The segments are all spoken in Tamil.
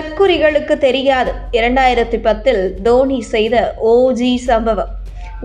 தற்குறிகளுக்கு தெரியாது. இரண்டாயிரத்தி பத்தில் தோனி செய்த ஓஜி சம்பவம்.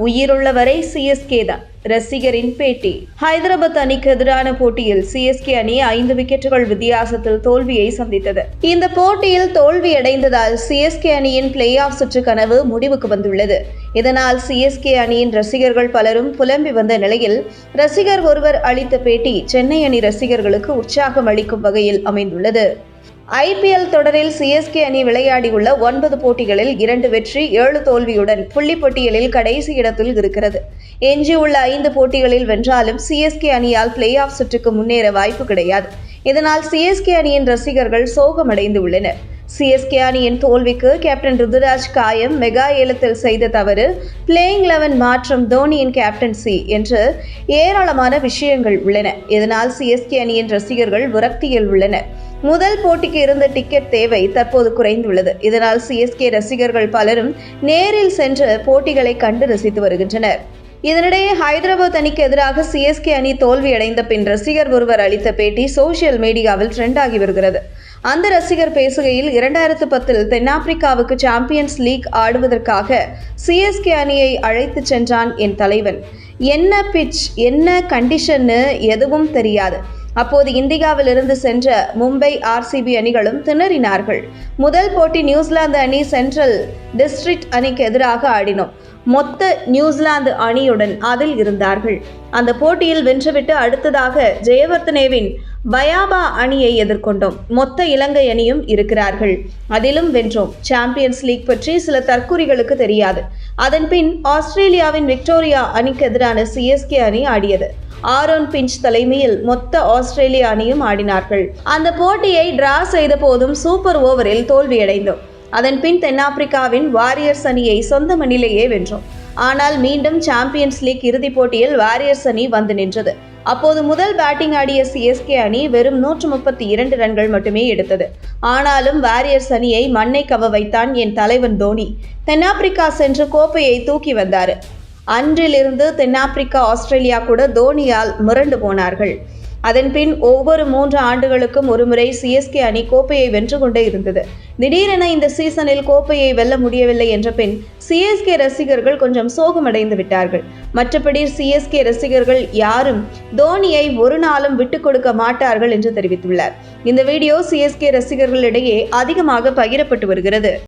உயிருள்ளவரை சிஎஸ்கே தான். ரசிகரின் பேட்டி. ஹைதராபாத் அணிக்கு எதிரான போட்டியில் சிஎஸ்கே அணி ஐந்து விக்கெட்டுகள் வித்தியாசத்தில் தோல்வியை சந்தித்தது. இந்த போட்டியில் தோல்வியடைந்ததால் சிஎஸ்கே அணியின் பிளே ஆஃப் சுற்று கனவு முடிவுக்கு வந்துள்ளது. இதனால் சிஎஸ்கே அணியின் ரசிகர்கள் பலரும் புலம்பி வந்த நிலையில் ரசிகர் ஒருவர் அளித்த பேட்டி சென்னை அணி ரசிகர்களுக்கு உற்சாகம் அளிக்கும் வகையில் அமைந்துள்ளது. ஐபிஎல் தொடரில் சிஎஸ்கே அணி விளையாடியுள்ள ஒன்பது போட்டிகளில் இரண்டு வெற்றி ஏழு தோல்வியுடன் புள்ளி பட்டியலில் கடைசி இடத்தில் இருக்கிறது. எஞ்சியுள்ள ஐந்து போட்டிகளில் வென்றாலும் சிஎஸ்கே அணியால் பிளே ஆஃப் சுற்றுக்கு முன்னேற வாய்ப்பு கிடையாது. இதனால் சிஎஸ்கே அணியின் ரசிகர்கள் சோகமடைந்து உள்ளனர் சிஎஸ்கே அணியின் தோல்விக்கு கேப்டன் ருதுராஜ் காயம் மெகா ஏலத்தில் செய்த தவறு பிளேயிங் லெவன் மாற்றம் தோனியின் கேப்டன்சி என்று ஏராளமான விஷயங்கள் உள்ளன. இதனால் சிஎஸ்கே அணியின் ரசிகர்கள் விரக்தியில் உள்ளனர். முதல் போட்டிக்கு இருந்த டிக்கெட் தேவை தற்போது குறைந்துள்ளது. இதனால் சிஎஸ்கே ரசிகர்கள் பலரும் நேரில் சென்று போட்டிகளை கண்டு ரசித்து வருகின்றனர். இதனிடையே ஹைதராபாத் அணிக்கு எதிராக சிஎஸ்கே அணி தோல்வியடைந்த பின் ரசிகர் ஒருவர் அளித்த பேட்டி சோசியல் மீடியாவில் ட்ரெண்ட் ஆகி வருகிறது. அந்த ரசிகர் பேசுகையில் இரண்டாயிரத்து பத்தில் தென்னாப்பிரிக்காவுக்கு சாம்பியன்ஸ் லீக் ஆடுவதற்காக சிஎஸ்கே அணியை அழைத்து சென்றான் என் தலைவன். என்ன பிட்ச் என்ன கண்டிஷன்னு எதுவும் தெரியாது. அப்போது இந்தியாவிலிருந்து சென்ற மும்பை ஆர்சிபி அணிகளும் திணறினார்கள். முதல் போட்டி நியூசிலாந்து அணி சென்ட்ரல் டிஸ்ட்ரிக்ட் அணிக்கு எதிராக ஆடினோம். மொத்த நியூசிலாந்து அணியுடன் அதில் இருந்தார்கள். அந்த போட்டியில் வென்றுவிட்டு அடுத்ததாக ஜெயவர்த்தனேவின் பயாபா அணியை எதிர்கொண்டோம். மொத்த இலங்கை அணியும் இருக்கிறார்கள். அதிலும் வென்றோம். சாம்பியன்ஸ் லீக் பற்றி சில தற்குறிகளுக்கு தெரியாது. அதன்பின் ஆஸ்திரேலியாவின் விக்டோரியா அணிக்கு எதிரான சிஎஸ்கே அணி ஆடியது. ஆரோன் பிஞ்ச் தலைமையில் மொத்த ஆஸ்திரேலிய அணியும் ஆடினார்கள். அந்த போட்டியை டிரா செய்த போதும் சூப்பர் ஓவரில் தோல்வியடைந்தோம். அதன் பின் தென்னாப்பிரிக்காவின் வாரியர்ஸ் அணியை சொந்த மண்ணிலேயே வென்றோம். ஆனால் மீண்டும் சாம்பியன்ஸ் லீக் இறுதிப் போட்டியில் வாரியர்ஸ் அணி வந்து நின்றது. அப்போது முதல் பேட்டிங் ஆடிய சிஎஸ்கே அணி வெறும் நூற்று முப்பத்தி இரண்டு ரன்கள் மட்டுமே எடுத்தது. ஆனாலும் வாரியர்ஸ் அணியை மண்ணை கவ வைத்தான் என் தலைவன் தோனி. தென்னாப்பிரிக்கா சென்று கோப்பையை தூக்கி வந்தார். அன்றிலிருந்து தென்னாப்பிரிக்கா ஆஸ்திரேலியா கூட தோனியால் முரண்டு போனார்கள். அதன்பின் ஒவ்வொரு மூன்று ஆண்டுகளுக்கும் ஒருமுறை சிஎஸ்கே அணி கோப்பையை வென்று கொண்டே இருந்தது. திடீரென இந்த சீசனில் கோப்பையை வெல்ல முடியவில்லை என்ற பின் சிஎஸ்கே ரசிகர்கள் கொஞ்சம் சோகமடைந்து விட்டார்கள். மற்றபடி சிஎஸ்கே ரசிகர்கள் யாரும் தோனியை ஒரு நாளும் விட்டுக் கொடுக்க மாட்டார்கள் என்று தெரிவித்துள்ளார் இந்த வீடியோ சிஎஸ்கே ரசிகர்களிடையே அதிகமாக பகிரப்பட்டு வருகிறது.